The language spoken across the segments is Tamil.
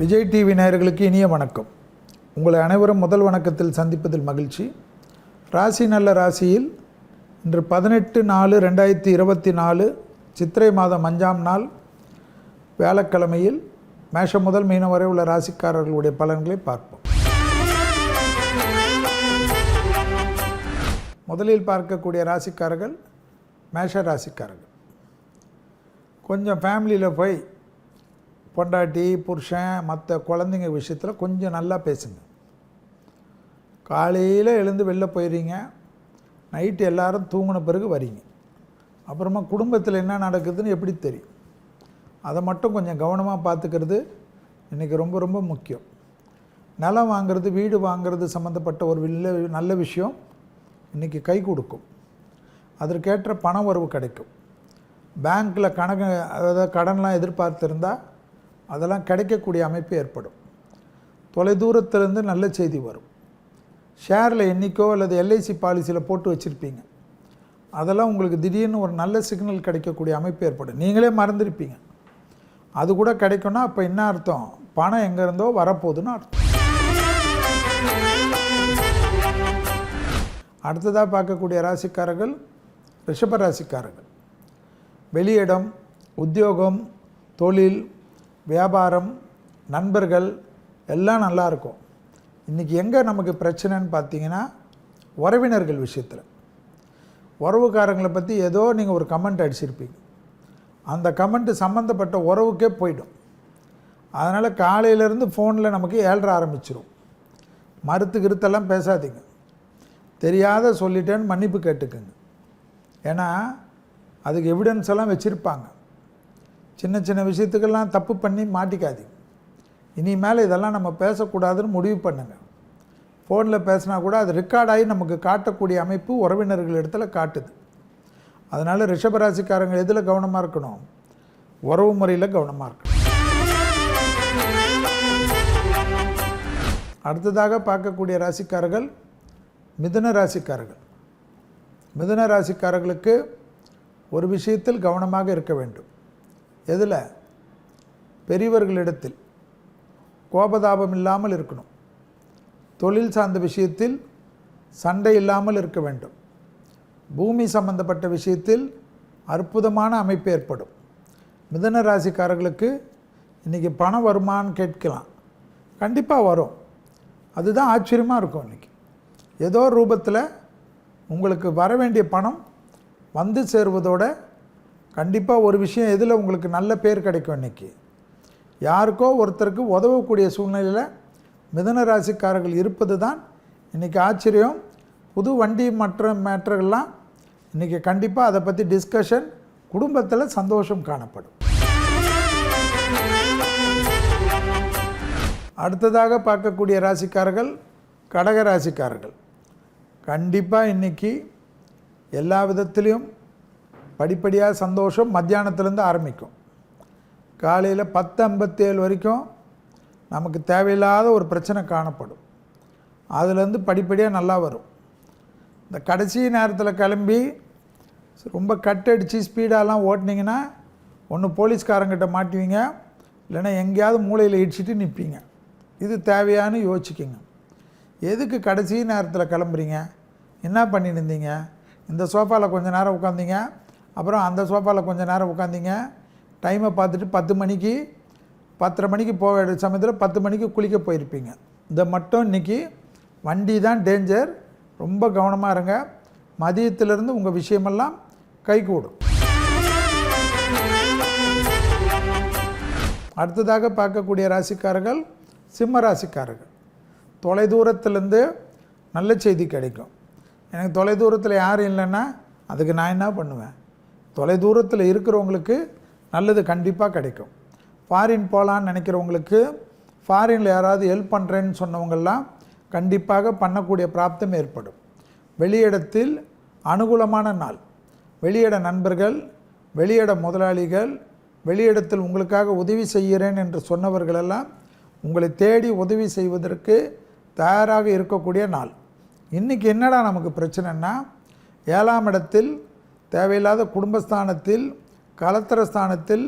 விஜய் டிவி நேயர்களுக்கு இனிய வணக்கம். உங்களை அனைவரும் முதல் வணக்கத்தில் சந்திப்பதில் மகிழ்ச்சி. ராசி நல்ல ராசியில் இன்று பதினெட்டு நாலு ரெண்டாயிரத்தி இருபத்தி நாலு சித்திரை மாதம் அஞ்சாம் நாள். வியாழக்கிழமையில் மேஷம் முதல் மீனம் வரை உள்ள ராசிக்காரர்களுடைய பலன்களை பார்ப்போம். முதலில் பார்க்கக்கூடிய ராசிக்காரர்கள் மேஷ ராசிக்காரர்கள். கொஞ்சம் ஃபேமிலியில் போய் பொண்டாட்டி புருஷன் மற்ற குழந்தைங்க விஷயத்தில் கொஞ்சம் நல்லா பேசுங்க. காலையில் எழுந்து வெளில போயிடுறீங்க நைட்டு எல்லாரும் தூங்கின பிறகு வரீங்க. அப்புறமா குடும்பத்தில் என்ன நடக்குதுன்னு எப்படி தெரியும். அதை மட்டும் கொஞ்சம் கவனமாக பார்த்துக்கிறது இன்றைக்கி ரொம்ப ரொம்ப முக்கியம். நிலம் வாங்குறது வீடு வாங்குறது சம்மந்தப்பட்ட ஒரு நல்ல நல்ல விஷயம் இன்றைக்கி கை கொடுக்கும். அதற்கேற்ற பண வரவு கிடைக்கும். பேங்க்கில் கணக்கு அதாவது கடன்லாம் எதிர்பார்த்துருந்தால் அதெல்லாம் கிடைக்கக்கூடிய அமைப்பு ஏற்படும். தொலைதூரத்திலேருந்து நல்ல செய்தி வரும். ஷேரில் என்றைக்கோ அல்லது எல்ஐசி பாலிசியில் போட்டு வச்சுருப்பீங்க. அதெல்லாம் உங்களுக்கு திடீர்னு ஒரு நல்ல சிக்னல் கிடைக்கக்கூடிய அமைப்பு ஏற்படும். நீங்களே மறந்துருப்பீங்க. அது கூட கிடைக்கும்னா அப்போ என்ன அர்த்தம்? பணம் எங்கே இருந்தோ வரப்போகுதுன்னு அர்த்தம். அடுத்ததாக பார்க்கக்கூடிய ராசிக்காரர்கள் ரிஷப ராசிக்காரர்கள். வெளியிடம் உத்தியோகம் தொழில் வியாபாரம் நண்பர்கள் எல்லாம் நல்லா இருக்கும். இன்றைக்கி எங்கே நமக்கு பிரச்சனைன்னு பார்த்தீங்கன்னா உறவினர்கள் விஷயத்தில். உறவுக்காரங்களை பற்றி ஏதோ நீங்கள் ஒரு கமெண்ட் அடிச்சிருப்பீங்க. அந்த கமெண்ட்டு சம்மந்தப்பட்ட உறவுக்கே போயிடும். அதனால் காலையிலேருந்து ஃபோனில் நமக்கு ஏழ்ற ஆரம்பிச்சிடும் மறுத்து கிருத்தெல்லாம் பேசாதீங்க. தெரியாத சொல்லிட்டேன்னு மன்னிப்பு கேட்டுக்குங்க. ஏன்னா அதுக்கு எவிடன்ஸ் எல்லாம் வச்சுருப்பாங்க. சின்ன சின்ன விஷயத்துக்கெல்லாம் தப்பு பண்ணி மாட்டிக்காதீங்க. இனிமேல் இதெல்லாம் நம்ம பேசக்கூடாதுன்னு முடிவு பண்ணுங்க. ஃபோனில் பேசினா கூட அது ரெக்கார்டாகி நமக்கு காட்டக்கூடிய அமைப்பு உறவினர்கள் இடத்துல காட்டுது. அதனால் ரிஷபராசிக்காரங்க எதில் கவனமாக இருக்கணும்? உறவு முறையில் கவனமாக இருக்கணும். அடுத்ததாக பார்க்கக்கூடிய ராசிக்காரர்கள் மிதுன ராசிக்காரர்கள். மிதுன ராசிக்காரர்களுக்கு ஒரு விஷயத்தில் கவனமாக இருக்க வேண்டும். எதில்? பெரியவர்களிடத்தில். கோபதாபம் இல்லாமல் இருக்கணும். தொழில் சார்ந்த விஷயத்தில் சண்டை இல்லாமல் இருக்க வேண்டும். பூமி சம்பந்தப்பட்ட விஷயத்தில் அற்புதமான அமைப்பு ஏற்படும். மிதன ராசிக்காரர்களுக்கு இன்றைக்கி பணம் வருமான்னு கேட்கலாம். கண்டிப்பாக வரும். அதுதான் ஆச்சரியமாக இருக்கும் இன்றைக்கி ஏதோ ரூபத்தில் உங்களுக்கு வர வேண்டிய பணம் வந்து சேருவதோட கண்டிப்பாக ஒரு விஷயம் எதில் உங்களுக்கு நல்ல பேர் கிடைக்கும் இன்றைக்கி யாருக்கோ ஒருத்தருக்கு உதவக்கூடிய சூழ்நிலையில் மிதன ராசிக்காரர்கள் இருப்பது தான் இன்றைக்கி ஆச்சரியம். புது வண்டி மற்ற மேட்டர்கள்லாம் இன்றைக்கி கண்டிப்பாக அதை பற்றி டிஸ்கஷன் குடும்பத்தில் சந்தோஷம் காணப்படும். அடுத்ததாக பார்க்கக்கூடிய ராசிக்காரர்கள் கடக ராசிக்காரர்கள். கண்டிப்பாக இன்றைக்கி எல்லா விதத்துலேயும் படிப்படியாக சந்தோஷம் மத்தியானத்துலேருந்து ஆரம்பிக்கும். காலையில் பத்து ஐம்பத்தேழு வரைக்கும் நமக்கு தேவையில்லாத ஒரு பிரச்சனை காணப்படும். அதுலேருந்து படிப்படியாக நல்லா வரும். இந்த கடைசி நேரத்தில் கிளம்பி ரொம்ப கட்டடிச்சு ஸ்பீடாலாம் ஓட்டினீங்கன்னா ஒன்று போலீஸ்காரங்கிட்ட மாட்டுவீங்க இல்லைன்னா எங்கேயாவது மூளையில் இடிச்சிட்டு நிற்பீங்க. இது தேவையான்னு யோசிச்சுக்கிங்க. எதுக்கு கடைசி நேரத்தில் கிளம்புறீங்க? என்ன பண்ணிட்டு இருந்தீங்க? இந்த சோஃபாவில் கொஞ்சம் நேரம் உட்காந்தீங்க அப்புறம் அந்த சோஃபாவில் கொஞ்சம் நேரம் உட்காந்தீங்க டைமை பார்த்துட்டு பத்து மணிக்கு பத்தரை மணிக்கு போக சமயத்தில் பத்து மணிக்கு குளிக்க போயிருப்பீங்க. இதை மட்டும் இன்றைக்கி வண்டி தான் டேஞ்சர் ரொம்ப கவனமாக இருங்க. மதியத்திலிருந்து உங்கள் விஷயமெல்லாம் கைகூடும். அடுத்ததாக பார்க்கக்கூடிய ராசிக்காரர்கள் சிம்ம ராசிக்காரர்கள். தொலைதூரத்துலேருந்து நல்ல செய்தி கிடைக்கும். எனக்கு தொலைதூரத்தில் யாரும் இல்லைன்னா அதுக்கு நான் என்ன பண்ணுவேன்? தொலைதூரத்தில் இருக்கிறவங்களுக்கு நல்லது கண்டிப்பாக கிடைக்கும். ஃபாரின் போகலான்னு நினைக்கிறவங்களுக்கு ஃபாரினில் யாராவது ஹெல்ப் பண்ணுறேன்னு சொன்னவங்கெல்லாம் கண்டிப்பாக பண்ணக்கூடிய பிராப்தம் ஏற்படும். வெளியிடத்தில் அனுகூலமான நாள். வெளியிட நண்பர்கள் வெளியிட முதலாளிகள் வெளியிடத்தில் உங்களுக்காக உதவி செய்கிறேன் என்று சொன்னவர்களெல்லாம் உங்களை தேடி உதவி செய்வதற்கு தயாராக இருக்கக்கூடிய நாள். இன்றைக்கி என்னடா நமக்கு பிரச்சனைன்னா ஏழாம் இடத்தில் தேவையில்லாத குடும்பஸ்தானத்தில் கலத்திர ஸ்தானத்தில்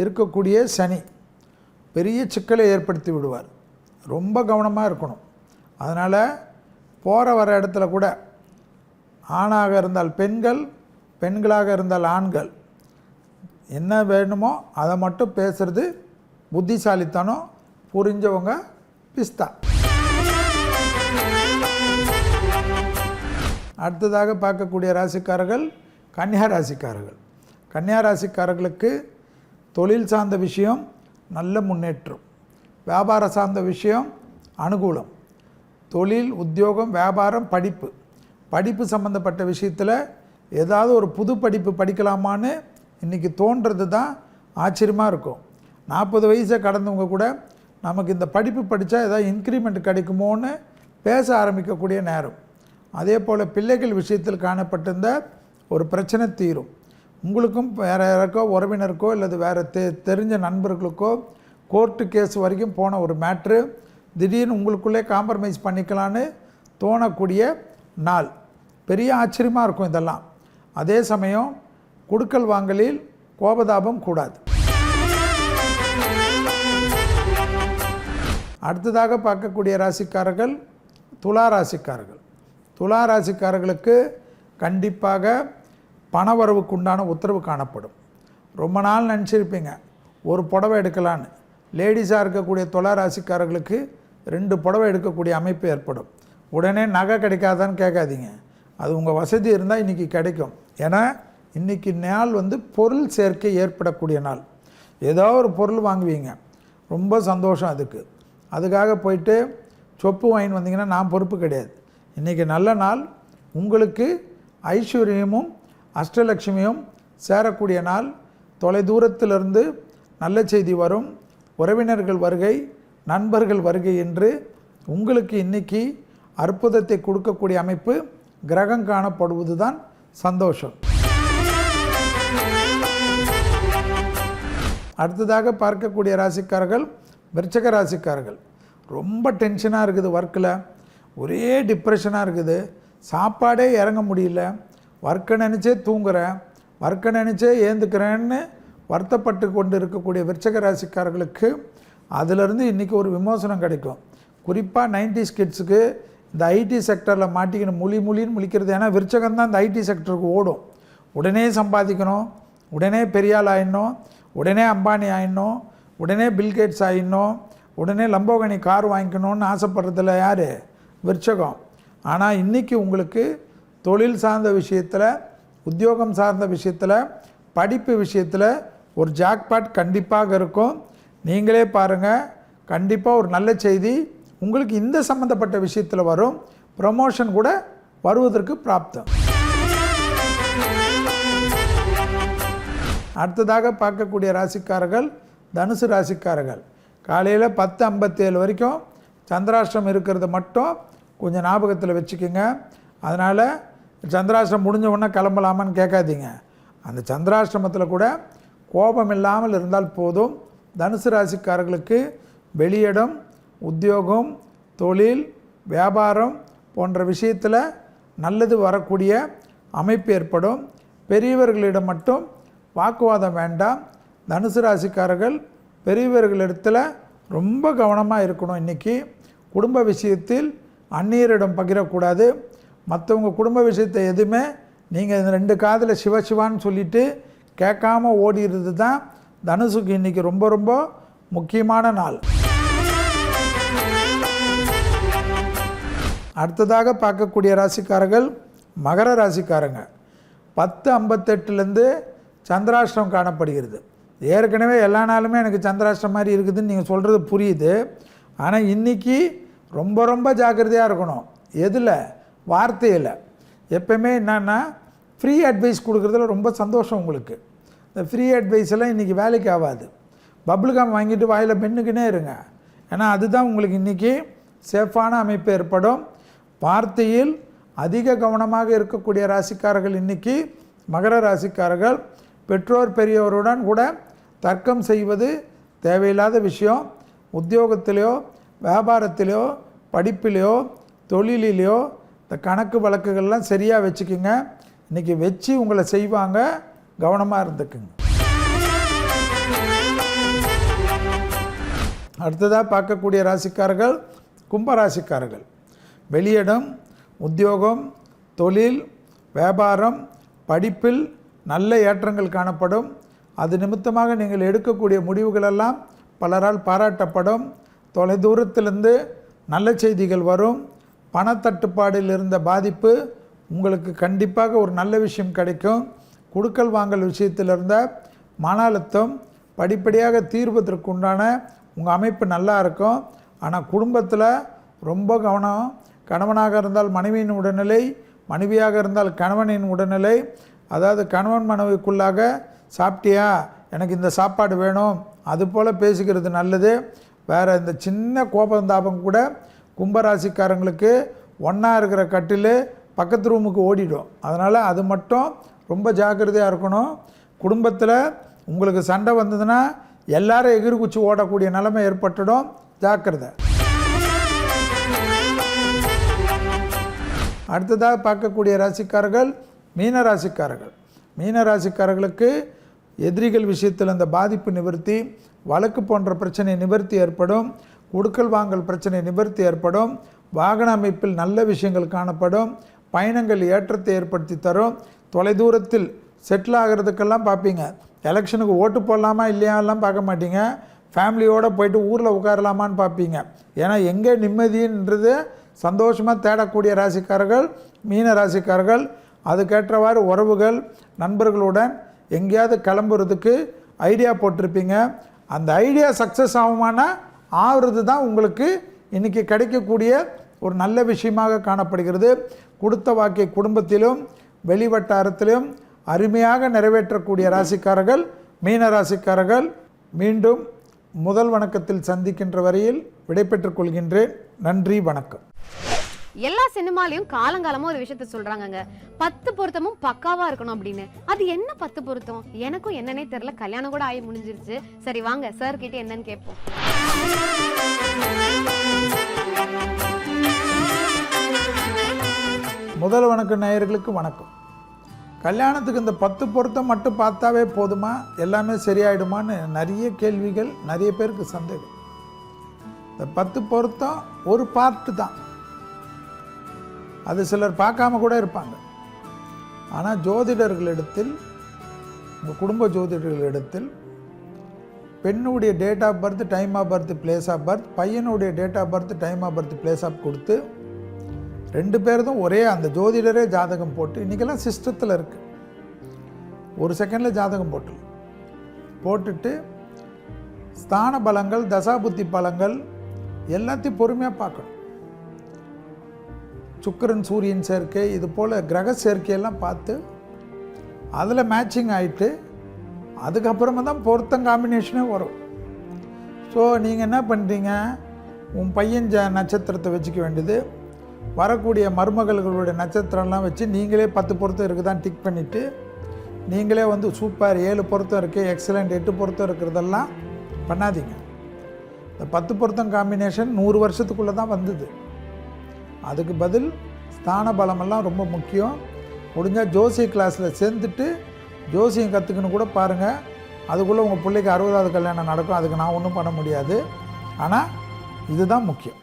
இருக்கக்கூடிய சனி பெரிய சிக்கலை ஏற்படுத்தி விடுவார். ரொம்ப கவனமாக இருக்கணும். அதனால் போகிற வர இடத்துல கூட ஆணாக இருந்தால் பெண்கள் பெண்களாக இருந்தால் ஆண்கள். என்ன வேணுமோ அதை மட்டும் பேசுறது புத்திசாலித்தனம் புரிஞ்சவங்க பிஸ்தா. அடுத்ததாக பார்க்கக்கூடிய ராசிக்காரர்கள் கன்னியா ராசிக்காரர்கள் கன்னியா ராசிக்காரர்களுக்கு தொழில் சார்ந்த விஷயம் நல்ல முன்னேற்றம். வியாபார சார்ந்த விஷயம் அனுகூலம். தொழில் உத்தியோகம் வியாபாரம் படிப்பு. படிப்பு சம்மந்தப்பட்ட விஷயத்தில் ஏதாவது ஒரு புது படிப்பு படிக்கலாமான்னு இன்றைக்கி தோன்றது தான் ஆச்சரியமாக இருக்கும். நாற்பது வயசை கடந்தவங்க கூட நமக்கு இந்த படிப்பு படித்தா ஏதாவது இன்க்ரிமெண்ட் கிடைக்குமோன்னு பேச ஆரம்பிக்கக்கூடிய நேரம். அதே போல் பிள்ளைகள் விஷயத்தில் காணப்பட்டிருந்த ஒரு பிரச்சனை தீரும். உங்களுக்கும் வேறு யாருக்கோ உறவினருக்கோ அல்லது வேறு தெ தெரிஞ்ச நண்பர்களுக்கோ கோர்ட்டு கேஸ் வரைக்கும் போன ஒரு மேட்ரு திடீர்னு உங்களுக்குள்ளே காம்ப்ரமைஸ் பண்ணிக்கலான்னு தோணக்கூடிய நாள். பெரிய ஆச்சரியமாக இருக்கும் இதெல்லாம். அதே சமயம் கொடுக்கல் வாங்கலில் கோபதாபம் கூடாது. அடுத்ததாக பார்க்கக்கூடிய ராசிக்காரர்கள் துலா ராசிக்காரர்கள். துலா ராசிக்காரர்களுக்கு கண்டிப்பாக பணவரவுக்கு உண்டான உத்தரவு காணப்படும். ரொம்ப நாள் நினச்சிருப்பீங்க ஒரு புடவை எடுக்கலான்னு. லேடிஸாக இருக்கக்கூடிய தொலை ராசிக்காரர்களுக்கு ரெண்டு புடவை எடுக்கக்கூடிய அமைப்பு ஏற்படும். உடனே நகை கிடைக்காதான்னு கேட்காதீங்க. அது உங்கள் வசதி இருந்தால் இன்றைக்கி கிடைக்கும். ஏன்னா இன்றைக்கி நாள் வந்து பொருள் சேர்க்கை ஏற்படக்கூடிய நாள். ஏதோ ஒரு பொருள் வாங்குவீங்க. ரொம்ப சந்தோஷம் அதுக்கு. அதுக்காக போயிட்டு சொப்பு வாங்கின்னு வந்தீங்கன்னா நான் பொறுப்பு கிடையாது. இன்றைக்கி நல்ல நாள். உங்களுக்கு ஐஸ்வர்யமும் அஷ்டலட்சுமியும் சேரக்கூடிய நாள் தொலைதூரத்திலிருந்து நல்ல செய்தி வரும். உறவினர்கள் வருகை நண்பர்கள் வருகை என்று உங்களுக்கு இன்னைக்கு அற்புதத்தை கொடுக்கக்கூடிய அமைப்பு கிரகம் காணப்படுவது தான் சந்தோஷம். அடுத்ததாக பார்க்கக்கூடிய ராசிக்காரர்கள் விருச்சக ராசிக்காரர்கள். ரொம்ப டென்ஷனாக இருக்குது ஒர்க்கில் ஒரே டிப்ரெஷனாக இருக்குது. சாப்பாடே இறங்க முடியல. வர்க்கை நினச்சே தூங்குறேன் ஒர்க்கை நினச்சே ஏந்துக்கிறேன்னு வருத்தப்பட்டு கொண்டு இருக்கக்கூடிய விருச்சக ராசிக்காரர்களுக்கு அதிலிருந்து இன்றைக்கி ஒரு விமோசனம் கிடைக்கும். குறிப்பாக நைன்டிஸ் கிட்ஸுக்கு இந்த ஐடி செக்டரில் மாட்டிக்கணும் மொழி மொழின்னு முழிக்கிறது. ஏன்னா விருச்சகம் தான் இந்த ஐடி செக்டருக்கு ஓடும். உடனே சம்பாதிக்கணும் உடனே பெரியாள் ஆயிடணும் உடனே அம்பானி ஆயிடணும் உடனே பில்கேட்ஸ் ஆயிடணும் உடனே லம்போகனி கார் வாங்கிக்கணும்னு ஆசைப்படுறதில்ல யார்? விருச்சகம். ஆனால் இன்றைக்கி உங்களுக்கு தொழில் சார்ந்த விஷயத்தில் உத்தியோகம் சார்ந்த விஷயத்தில் படிப்பு விஷயத்தில் ஒரு ஜாக்பாட் கண்டிப்பாக இருக்கும். நீங்களே பாருங்கள் கண்டிப்பாக ஒரு நல்ல செய்தி உங்களுக்கு இந்த சம்மந்தப்பட்ட விஷயத்தில் வரும். ப்ரமோஷன் கூட வருவதற்கு பிராப்தம். அடுத்ததாக பார்க்கக்கூடிய ராசிக்காரர்கள் தனுசு ராசிக்காரர்கள். காலையில் பத்து ஐம்பத்தேழு வரைக்கும் சந்திராஷ்டிரம் இருக்கிறத மட்டும் கொஞ்சம் ஞாபகத்தில் வச்சுக்கோங்க. அதனால் சந்திராஷ்டிரம் முடிஞ்ச உடனே கிளம்பலாமான்னு கேட்காதீங்க. அந்த சந்திராஷ்டிரமத்தில் கூட கோபம் இல்லாமல் இருந்தால் போதும். தனுசு ராசிக்காரர்களுக்கு வெளியிடம் உத்தியோகம் தொழில் வியாபாரம் போன்ற விஷயத்தில் நல்லது வரக்கூடிய அமைப்பு ஏற்படும். பெரியவர்களிடம் மட்டும் வாக்குவாதம் வேண்டாம். தனுசு ராசிக்காரர்கள் பெரியவர்களிடத்தில் ரொம்ப கவனமாக இருக்கணும் இன்றைக்கி குடும்ப விஷயத்தில் அந்நியரிடம் பகிரக்கூடாது. மற்றவங்க குடும்ப விஷயத்தை எதுவுமே நீங்கள் இந்த ரெண்டு காதில் சிவசிவான்னு சொல்லிவிட்டு கேட்காம ஓடிடுறது தான் தனுசுக்கு இன்றைக்கி ரொம்ப ரொம்ப முக்கியமான நாள். அடுத்ததாக பார்க்கக்கூடிய ராசிக்காரர்கள் மகர ராசிக்காரங்க. பத்து ஐம்பத்தெட்டுலேருந்து சந்திராஷ்டிரம் காணப்படுகிறது. ஏற்கனவே எல்லா நாளுமே எனக்கு சந்திராஷ்டிரம் மாதிரி இருக்குதுன்னு நீங்கள் சொல்கிறது புரியுது. ஆனால் இன்றைக்கி ரொம்ப ரொம்ப ஜாக்கிரதையாக இருக்கணும். எதில்? வார்த்தையில். எப்பயுமே என்னன்னா ஃப்ரீ அட்வைஸ் கொடுக்குறதுல ரொம்ப சந்தோஷம் உங்களுக்கு. இந்த ஃப்ரீ அட்வைஸ் எல்லாம் இன்றைக்கி வேலைக்கு ஆகாது. பபுள் வாங்கிட்டு வாயில் மென்னுக்கினே இருங்க. ஏன்னா அதுதான் உங்களுக்கு இன்றைக்கி சேஃபான அமைப்பு ஏற்படும். வார்த்தையில் அதிக கவனமாக இருக்கக்கூடிய ராசிக்காரர்கள் இன்றைக்கி மகர ராசிக்காரர்கள். பெற்றோர் பெரியவருடன் கூட தர்க்கம் செய்வது தேவையில்லாத விஷயம். உத்தியோகத்திலையோ வியாபாரத்திலையோ படிப்பிலையோ தொழிலிலையோ இந்த கணக்கு வழக்குகள்லாம் சரியாக வச்சுக்கோங்க. இன்றைக்கி வச்சு உங்களை செய்வாங்க. கவனமாக இருந்துக்குங்க. அடுத்ததாக பார்க்கக்கூடிய ராசிக்காரர்கள் கும்பராசிக்காரர்கள். வெளியிடம் உத்தியோகம் தொழில் வியாபாரம் படிப்பில் நல்ல ஏற்றங்கள் காணப்படும். அது நிமித்தமாக நீங்கள் எடுக்கக்கூடிய முடிவுகளெல்லாம் பலரால் பாராட்டப்படும். தொலைதூரத்திலிருந்து நல்ல செய்திகள் வரும். பணத்தட்டுப்பாடில் இருந்த பாதிப்பு உங்களுக்கு கண்டிப்பாக ஒரு நல்ல விஷயம் கிடைக்கும். குடுக்கல் வாங்கல் விஷயத்தில் இருந்த மன அழுத்தம் படிப்படியாக தீர்வதற்கு உண்டான உங்கள் அமைப்பு நல்லா இருக்கும். ஆனால் குடும்பத்தில் ரொம்ப கவனம் கணவனாக இருந்தால் மனைவியின் உடல்நிலை மனைவியாக இருந்தால் கணவனின் உடல்நிலை. அதாவது கணவன் மனைவிக்குள்ளாக சாப்பிட்டியா? எனக்கு இந்த சாப்பாடு வேணும். அது போல் பேசிக்கிறது நல்லது. வேறு இந்த சின்ன கோபந்தாபம் கூட கும்பராசிக்காரங்களுக்கு ஒன்றா இருக்கிற கட்டில் பக்கத்து ரூமுக்கு ஓடிடும். அதனால் அது மட்டும் ரொம்ப ஜாக்கிரதையாக இருக்கணும். குடும்பத்தில் உங்களுக்கு சண்டை வந்ததுன்னா எல்லாரும் எகிரி குச்சி ஓடக்கூடிய நிலைமை ஏற்பட்டுடும். ஜாக்கிரதை. அடுத்ததாக பார்க்கக்கூடிய ராசிக்காரர்கள் மீன ராசிக்காரர்கள். மீன ராசிக்காரர்களுக்கு எதிரிகள் விஷயத்தில் அந்த பாதிப்பு நிவர்த்தி வழக்கு போன்ற பிரச்சனை நிவர்த்தி ஏற்படும். கொடுக்கல் வாங்கல் பிரச்சனை நிவர்த்தி ஏற்படும் வாகன அமைப்பில் நல்ல விஷயங்கள் காணப்படும் பயணங்கள் ஏற்றத்தை ஏற்படுத்தி தரும் தொலைதூரத்தில் செட்டில் ஆகிறதுக்கெல்லாம் பார்ப்பீங்க. எலெக்ஷனுக்கு ஓட்டு போடலாமா இல்லையாலாம் பார்க்க மாட்டீங்க. ஃபேமிலியோடு போயிட்டு ஊரில் உட்காரலாமான்னு பார்ப்பீங்க. ஏன்னா எங்கே நிம்மதின்றது சந்தோஷமாக தேடக்கூடிய ராசிக்காரர்கள் மீன ராசிக்காரர்கள் அதுக்கேற்றவாறு உறவுகள் நண்பர்களுடன் எங்கேயாவது கிளம்புறதுக்கு ஐடியா போட்டிருப்பீங்க. அந்த ஐடியா சக்ஸஸ் ஆகுமானா ஆகிறது தான் உங்களுக்கு இன்றைக்கி கிடைக்கக்கூடிய ஒரு நல்ல விஷயமாக காணப்படுகிறது. கொடுத்த வாக்கை குடும்பத்திலும் வெளிவட்டாரத்திலும் அருமையாக நிறைவேற்றக்கூடிய ராசிக்காரர்கள் மீன ராசிக்காரர்கள் மீண்டும் முதல் வணக்கத்தில் சந்திக்கின்ற வரையில் விடைபெற்றுக் கொள்கின்றேன். நன்றி வணக்கம். எல்லா சினிமாலையும் காலங்காலமா ஒரு விஷயத்த சொல்றாங்கங்க. பத்து பொருத்தமும் பக்காவா இருக்கணும் அப்படின்னு. அது என்ன பத்து பொருத்தம்? எனக்கும் என்னன்னே தெரியல. கல்யாணம் கூட ஆகி முடிஞ்சிருச்சு. சரி வாங்க. சார் கிட்ட என்னன்னு கேட்போம். முதல் வணக்கம் நேயர்களுக்கு வணக்கம். கல்யாணத்துக்கு இந்த பத்து பொருத்தம் மட்டும் பார்த்தாவே போதுமா? எல்லாமே சரியாயிடுமான்னு நிறைய கேள்விகள் நிறைய பேருக்கு சந்தேகம். இந்த பத்து பொருத்தம் ஒரு பார்ட்டு தான். அது சிலர் பார்க்காம கூட இருப்பாங்க. ஆனால் ஜோதிடர்களிடத்தில் உங்கள் குடும்ப ஜோதிடர்களிடத்தில் பெண்ணுடைய date of birth time of birth place of birth பையனுடைய date of birth time of birth place of கொடுத்து ரெண்டு பேர்தும் ஒரே அந்த ஜோதிடரே ஜாதகம் போட்டு இன்றைக்கெல்லாம் சிஸ்டத்தில் இருக்குது ஒரு செகண்டில் ஜாதகம் போட்டு போட்டுட்டு ஸ்தான பலங்கள் தசாபுத்தி பலங்கள் எல்லாத்தையும் பொறுமையாக பார்க்கணும். சுக்கிரன் சூரியன் சேர்க்கை இது போல் கிரக சேர்க்கையெல்லாம் பார்த்து அதில் மேட்சிங் ஆகிட்டு அதுக்கப்புறமா தான் பொருத்தம் காம்பினேஷனே வரும். ஸோ நீங்கள் என்ன பண்ணுறீங்க உன் பையன் ஜ நட்சத்திரத்தை வச்சுக்க வேண்டியது. வரக்கூடிய மருமகள்களுடைய நட்சத்திரம்லாம் வச்சு நீங்களே பத்து பொருத்தம் இருக்குதான் டிக் பண்ணிவிட்டு நீங்களே வந்து சூப்பர் ஏழு பொருத்தம் இருக்குது எக்ஸலண்ட் எட்டு பொருத்தம் இருக்கிறதெல்லாம் பண்ணாதீங்க. இந்த பத்து பொருத்தம் காம்பினேஷன் நூறு வருஷத்துக்குள்ளே தான் வந்தது. அதுக்கு பதில் ஸ்தான பலமெல்லாம் ரொம்ப முக்கியம். முடிஞ்சால் ஜோசிய கிளாஸில் சேர்ந்துட்டு ஜோசியம் கற்றுக்கணும் கூட பாருங்கள் அதுக்குள்ளே உங்கள் பிள்ளைக்கு அறுபதாவது கல்யாணம் நடக்கும். அதுக்கு நான் ஒன்றும் பண்ண முடியாது. ஆனால் இதுதான் முக்கியம்.